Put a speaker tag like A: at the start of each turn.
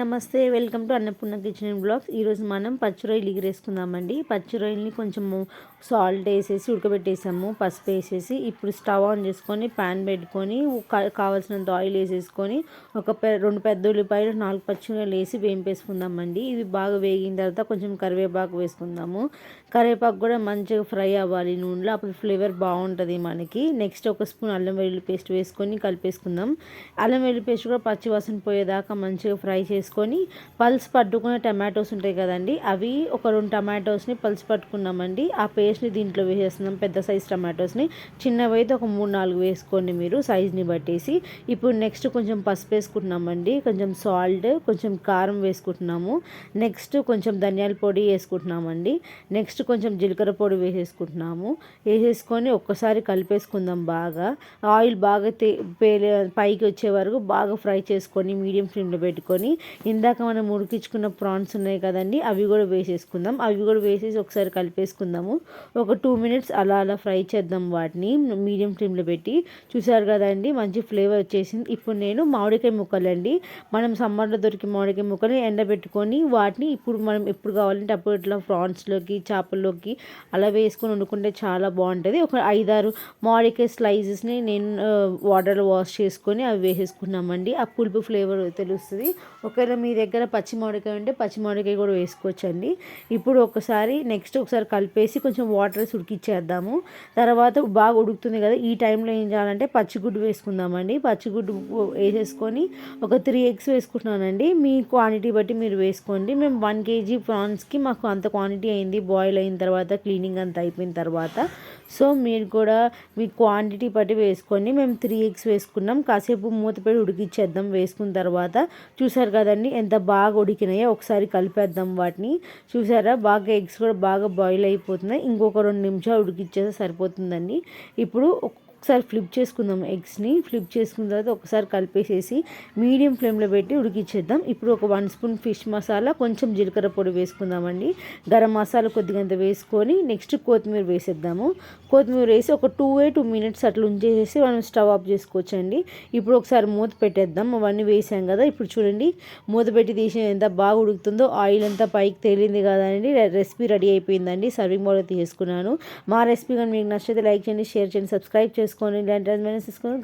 A: నమస్తే welcome to Annapurna kitchen blogs. ఈరోజు మనం పచ్చి రొయ్యలు ఎగిరేసుకుందామండి. పచ్చి రొయ్యల్ని కొంచెము సాల్ట్ వేసేసి ఉడకబెట్టేసాము పసుపు వేసేసి. ఇప్పుడు స్టవ్ ఆన్ చేసుకొని ప్యాన్ పెట్టుకొని కావాల్సినంత ఆయిల్ వేసేసుకొని ఒక పె రెండు పెద్ద ఉల్లిపాయలు నాలుగు పచ్చిమిరపకాయలు వేసి వేంపేసుకుందామండి. ఇవి బాగా వేగిన తర్వాత కొంచెం కరివేపాకు వేసుకుందాము. కరివేపాకు కూడా మంచిగా ఫ్రై అవ్వాలి నూనెలో అప్పుడు ఫ్లేవర్ బాగుంటుంది మనకి. నెక్స్ట్ ఒక స్పూన్ అల్లం వెల్లుల్లి పేస్ట్ వేసుకొని కలిపేసుకుందాం. అల్లం వెల్లుల్లి పేస్ట్ కూడా పచ్చి వాసన పోయేదాకా మంచిగా ఫ్రై చేసుకుని పల్స్ పట్టుకునే టమాటోస్ ఉంటాయి కదండి అవి ఒక రెండు టమాటోస్ని పల్స్ పట్టుకున్నామండి. ఆ పేస్ట్ని దీంట్లో వేసేస్తున్నాం పెద్ద సైజ్ టమాటోస్ని. చిన్నవి అయితే ఒక మూడు నాలుగు వేసుకోండి మీరు సైజ్ని బట్టేసి. ఇప్పుడు నెక్స్ట్ కొంచెం పసుపు వేసుకుంటున్నామండి కొంచెం సాల్ట్ కొంచెం కారం వేసుకుంటున్నాము. నెక్స్ట్ కొంచెం ధనియాల పొడి వేసుకుంటున్నామండి. నెక్స్ట్ కొంచెం జీలకర్ర పొడి వేసేసుకుంటున్నాము. వేసేసుకొని ఒక్కసారి కలిపేసుకుందాం బాగా. ఆయిల్ బాగా తే పైకి వచ్చే వరకు బాగా ఫ్రై చేసుకొని మీడియం ఫ్లేమ్లో పెట్టుకొని ఇందాక మనం ఉడికించుకున్న ప్రాన్స్ ఉన్నాయి కదండి అవి కూడా వేసేసుకుందాం. అవి కూడా వేసేసి ఒకసారి కలిపేసుకుందాము. ఒక టూ మినిట్స్ అలా అలా ఫ్రై చేద్దాం వాటిని. మీడియం ఫ్లేమ్లో పెట్టి. చూసారు కదండి మంచి ఫ్లేవర్ వచ్చేసింది. ఇప్పుడు నేను మామిడికాయ ముక్కలండి. మనం సమ్మర్లో దొరికే మామిడికాయ ముక్కలు ఎండబెట్టుకొని వాటిని ఇప్పుడు మనం ఎప్పుడు కావాలంటే అప్పుడు ఇట్లా ప్రాన్స్లోకి చేపల్లోకి అలా వేసుకొని వండుకుంటే చాలా బాగుంటుంది. ఒక ఐదారు మామిడికాయ స్లైసెస్ని నేను వాటర్లో వాష్ చేసుకొని అవి వేసేసుకున్నామండి. ఆ పులుపు ఫ్లేవర్ తెలుస్తుంది. ఒకవేళ మీ దగ్గర పచ్చి మామిడికాయ ఉంటే పచ్చి మామిడికాయ కూడా వేసుకోవచ్చండి. ఇప్పుడు ఒకసారి నెక్స్ట్ ఒకసారి కలిపేసి కొంచెం వాటర్ ఉడికిచ్చేద్దాము. తర్వాత బాగా ఉడుకుతుంది కదా ఈ టైంలో ఏం చేయాలంటే పచ్చిగుడ్డు వేసుకుందామండి. పచ్చిగుడ్డు వేసేసుకొని ఒక త్రీ ఎగ్స్ వేసుకుంటున్నానండి. మీ క్వాంటిటీ బట్టి మీరు వేసుకోండి. మేము వన్ కేజీ ప్రాన్స్కి మాకు అంత క్వాంటిటీ అయింది. బాయిల్ అయిన తర్వాత క్లీనింగ్ అంతా అయిపోయిన తర్వాత. సో మీరు కూడా మీ క్వాంటిటీ బట్టి వేసుకోండి. మేము త్రీ ఎగ్స్ వేసుకున్నాం. కాసేపు మూత పెట్టి ఉడికిచ్చేద్దాం. వేసుకున్న తర్వాత చూసారు కదండి ఎంత బాగా ఉడికినాయో ఒకసారి కలిపేద్దాం వాటిని. చూసారా? బాగా ఎగ్స్ కూడా బాగా బాయిల్ అయిపోతున్నాయి. ఇంకొక రెండు నిమిషాలు ఉడికిచ్చేస్తే సరిపోతుందండి. ఇప్పుడు ఒకసారి ఫ్లిప్ చేసుకుందాం ఎగ్స్ని. ఫ్లిప్ చేసుకున్న తర్వాత ఒకసారి కలిపేసేసి మీడియం ఫ్లేమ్లో పెట్టి ఉడికిచ్చేద్దాం. ఇప్పుడు ఒక వన్ స్పూన్ ఫిష్ మసాలా కొంచెం జీలకర్ర పొడి వేసుకుందామండి. గరం మసాలా కొద్దిగంత వేసుకొని నెక్స్ట్ కొత్తిమీర వేసేద్దాము. కొత్తిమీర వేసి ఒక టూ ఏ టూ మినిట్స్ అట్లా ఉంచేసేసి మనం స్టవ్ ఆఫ్ చేసుకోవచ్చండి. ఇప్పుడు ఒకసారి మూత పెట్టేద్దాం. అవన్నీ వేసాం కదా. ఇప్పుడు చూడండి మూత పెట్టి తీసి ఎంత బాగా ఉడుకుతుందో ఆయిల్ అంతా పైకి తేలింది కదండి. రెసిపీ రెడీ అయిపోయిందండి. సర్వింగ్ బౌల్ తీసుకున్నాను. మా రెసిపీ కానీ మీకు నచ్చితే లైక్ చేయండి షేర్ చేయండి సబ్స్క్రైబ్ చేసుకోండి. ఇలాంటి తీసుకొని